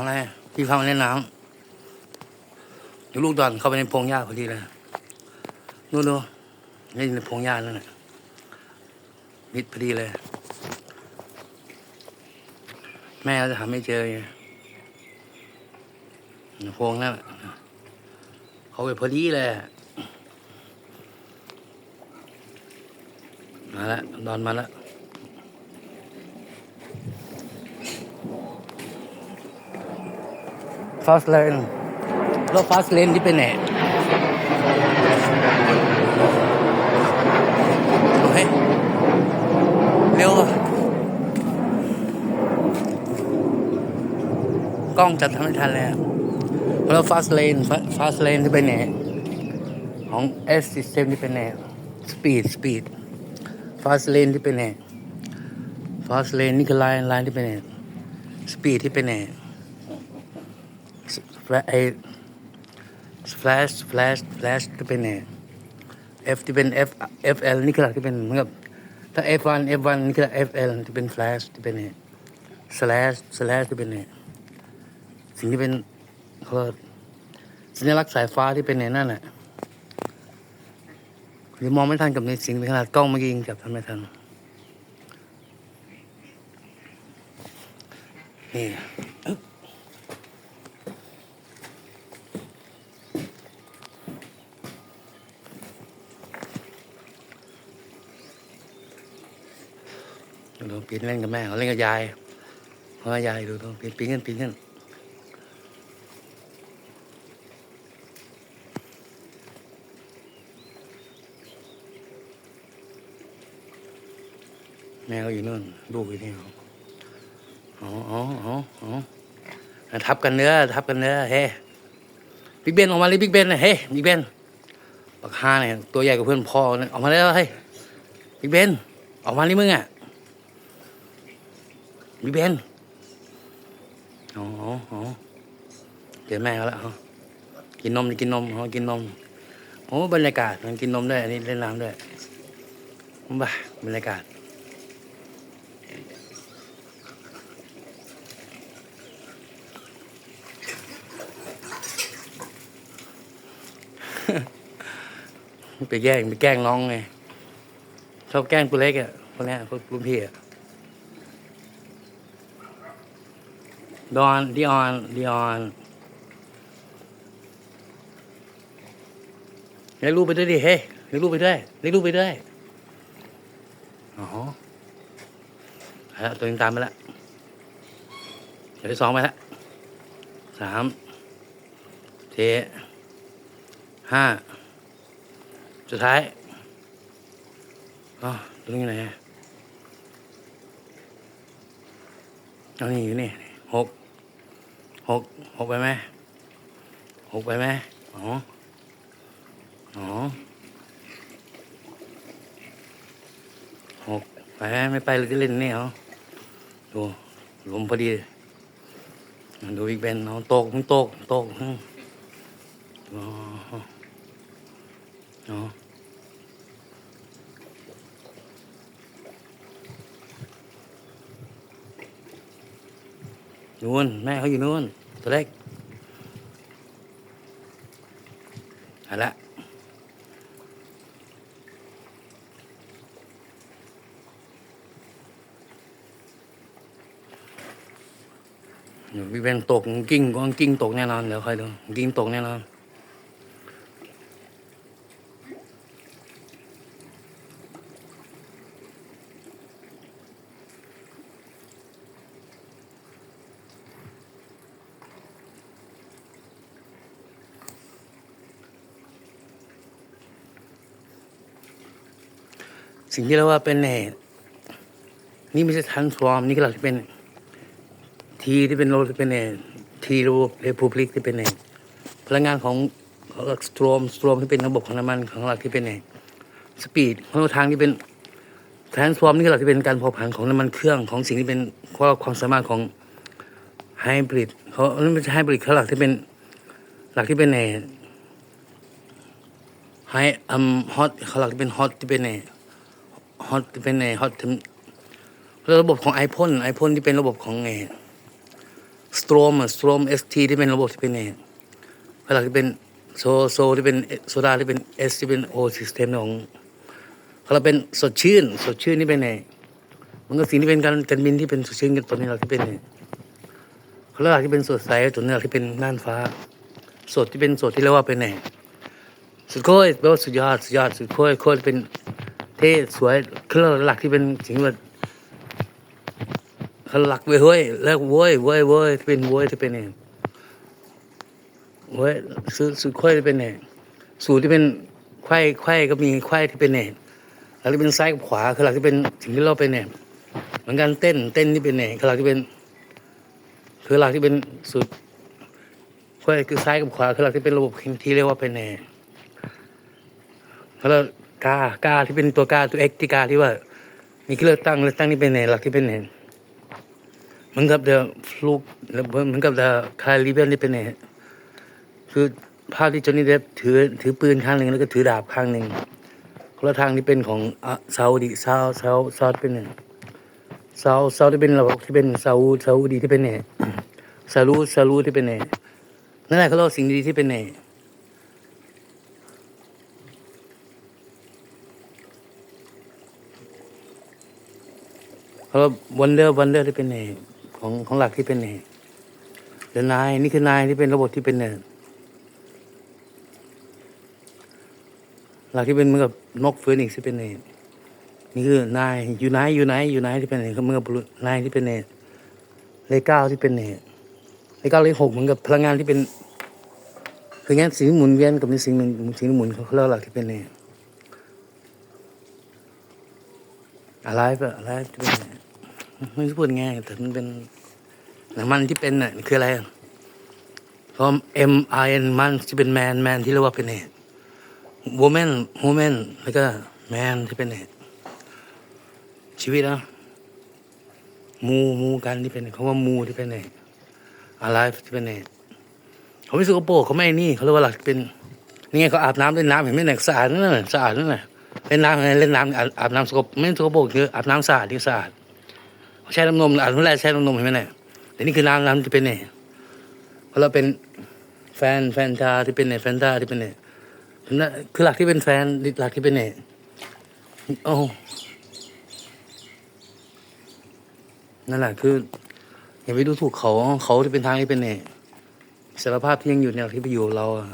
อะไรที่เข้ามาในน้ำอยู่ลูกดอนเข้าไปในพงหญ้าพอดีเลยนู่นดูนี่นในพงหญ้านั่นแหละมิดพอดีเลย แม่เราจะหาไม่เจอไงพงนั่นเขาไปพอดีเลยมาแล้วดอนมาแล้วาสเลนรถฟาสเลนที่เป็นไหนเฮ้ยเร็วกล้องจับทำไม่ทันเลยอะแล้วฟาสเลนฟาสเลนที่เป็นไหนของ S system ที่เป็นไหนสปีดสปีดฟาสเลนที่เป็นไหนฟาสเลนนี่คือไลน์ไลน์ที่เป็นไหนสปีดที่เป็นไหน ไอ้ flash flash flash จะเป็นไง F ที่เป็น F FL นี่คือหลักที่เป็นเหมือนกับถ้า F1 F1 นี่คือ FL ที่เป็น flash ที่เป็นไง slash slash ที่เป็นไงสิ่งที่เป็นเขาเรียกสัญลักษณ์สายฟ้าที่เป็นไงนั่นแหละหรือมองไม่ทันกับในสิ่งขนาดกล้องเมื่อกี้ยังจับทำไม่ทันนี่ ดูปีนเล่นกับแม่เขาเล่นกับยายเพราะยายดูดูปีนปีนขึ้นปีนขึ้นแม่เขาอยู่นู่นลูกอยู่นี่อ๋ออ๋ออ๋ออ๋อทับกันเนื้อทับกันเนื้อเฮ้บิ๊กเบนออกมาเลยบิ๊กเบนเฮ้บิ๊กเบนปากฮาเนี่ยตัวใหญ่กว่าเพื่อนพ่อเนี่ยออกมาแล้วเฮ้ยบิ๊กเบนออกมาเลยมึงอะ มีเบนอ๋ออ๋อเจอแม่เขาแล้วอ๋อกินนมกินนมอ๋อกินนมโอ้บรรยากาศมันกินนมด้วยอันนี้เล่นน้ำด้วยบ้าบรรยากาศไปแกล้งไปแกล้งน้องไงชอบแกล้งตัวเล็กอะคนเนี้พวกรุ่นพี่อะ ดอนดิออนดิออนเรียกลูกไปด้วยดิเฮ้เรียกลูกไปด้วยเรียกลูกไปด้วยอ๋อแล้วตัวนึงตามไปแล้วเดี๋ยวที่สองไปแล้วสามเทห้าสุดท้ายอ๋อตัวนี้ไหนอะเอานี่อยู่นี่หก หกหกไปไหมหกไปไหมอ๋ออ๋อหกไปไหมไม่ไปเลยจะเล่นนี่เหรอดูลมพอดีดูอีกเบนเอาตกมึงตกตกอ๋ออ๋อนู่นแม่เขาอยู่นู่น ตัวเล็กเอาละเดี๋ยวพี่เบนตกกิ้งก็กิ้งตกแน่นอนเดี๋ยวคอยดูกิ้งตกแน่นอน สิ่งที่เราว่าเป็นเนี่ยนี่ไม่ใช่ทันสวอมนี่ก็เราจะเป็นทีที่เป็นโลที่เป็นเนี่ยทีรูเรพูบลิกที่เป็นเนี่ยพลังงานของสโตรมสโตรมที่เป็นระบบของน้ำมันของหลักที่เป็นเนี่ยสปีดของทางที่เป็นแทนสวอมนี่ก็หลักที่เป็นการเผาผลาญของน้ำมันเครื่องของสิ่งที่เป็นความความสามารถของไฮบริดเขาไม่ใช่ไฮบริดเขาหลักที่เป็นหลักที่เป็นเนี่ยไฮอัมฮอตเขาหลักที่เป็นฮอตที่เป็นเนี่ย ฮอตเป็นเนี่ยฮอตระบบของไอพ่นไอพ่นที่เป็นระบบของไงสโตรอมสโตรมเอสทีที่เป็นระบบที่เป็นเองหลักที่เป็นโซโซที่เป็นโซดาที่เป็นเอสที่เป็นโอซิสเต็มของเราเป็นสดชื่น สดชื่นนี่เป็นไงมันก็สิ่งที่เป็นการการบินที่เป็นสดชื่นกันตัวนี้เราที่เป็นไงเขาเรียกที่เป็นสดใสตัวนี้เราที่เป็นน่านฟ้า สดที่เป็นสดที่เรียกว่าเป็นไงสุดโค้ยแปลว่าสุดยอดสุดยอดสุดโค้ยโค้ยเป็น เท่สวยคือหลักที่เป็นสิ่งที่ว่าเขาหลักไปเว้ยแล้วเว้ยเว้ยเว้ยเป็นเว้ยที่เป็นเองเว้ยสูสูตรไขว้ที่เป็นเองสูตรที่เป็นไขว้ไขว้ก็มีไขว้ที่เป็นเองหลักที่เป็นซ้ายกับขวาคือหลักที่เป็นสิ่งที่เราเป็นเองเหมือนกันเต้นเต้นที่เป็นเองคือหลักที่เป็น คือหลักที่เป็นสูตรไขว้คือซ้ายกับขวาคือหลักที่เป็นระบบที่เรียกว่าเป็นเองแล้ว กากาที่เป็นตัวกาตัวเอ็กที่กาที่ว่านี่คือเลือกตั้งเลือกตั้งนี่เป็นเองหลักที่เป็นเองเหมือนกับเดอะฟลุกเหมือนกับเดอะคาริเบียนที่เป็นไงคือภาพที่จอนนี่เดฟถือถือปืนข้างหนึ่งแล้วก็ถือดาบข้างหนึ่งคนละทางที่เป็นของอะซาอุดิซาอุซาอุซาอุเป็นเนี่ยซาอุซาอุที่เป็นระบบที่เป็นซาอุซาอุดีที่เป็นเนี่ยซาลูซาลูที่เป็นเนี่ยนั่นแหละเขาเรียกว่าสิ่งดีที่เป็นเนี่ เขาเรียกวันเดอร์วันเดอร์ที่เป็นเนี่ยของของหลักที่เป็นเนี่ยเดนายนี่คือนายที่เป็นระบบที่เป็นเนี่ยหลักที่เป็นเหมือนกับนกเฟือนอีกที่เป็นเนตนี่คือนายอยู่ไหนอยู่ไหนอยู่ไหนที่เป็นเนตก็เหมือนกับบรุษนายที่เป็นเนตเลขเก้าที่เป็นเนตเลขเก้าเลขหกเหมือนกับพลังงานที่เป็นคืองั้นสิ่งหมุนเวียนกับสิ่งหนึ่งสิ่งหมุนเขาเรียกว่าหลักที่เป็นเนต อะไรแบบอะไรที่เป็นไม่รู้พูดไงายแต่มันเป็นน้ำมันที่เป็นน่ะคืออะไรเพราะ M I N มันที่เป็นแมนแมนที่เรียกว่าเป็นเนต woman woman แล้วก็ man ที่เป็นเหตุชีวิตนะมูมูกันที่เป็นเขาว่ามูที่เป็นเหตุ alive ที่เป็นเหตุเขาไม่สกปรกเขาไม่นี่เขาเรียกว่าหลักเป็นนี่ไงเขาอาบน้ำเล่นน้ำเห็นไหมเนี่ยสะอาดนั่นน่ะสะอาดนั่นน่ะ เล่นน้ำไงเล่นน้ำอาบน้ำสกปรกไม่สกปรกคืออาบน้ำสะอาดที่สะอาดใช้น้ำนมอาบน้ำแร่ใช้น้ำนมเห็นไหมเนี่ยแต่นี่คือน้ำน้ำที่เป็นเนี่ยเพราะเราเป็นแฟนแฟนตาที่เป็นเนี่ยแฟนตาที่เป็นเนี่ยคือหลักที่เป็นแฟนหลักที่เป็นเอกโอ้นั่นแหละคืออย่าไปดูถูกเขาเขาที่เป็นทางที่เป็นเอกสารภาพที่ยังอยู่ในหลักที่ไปอยู่เราอะ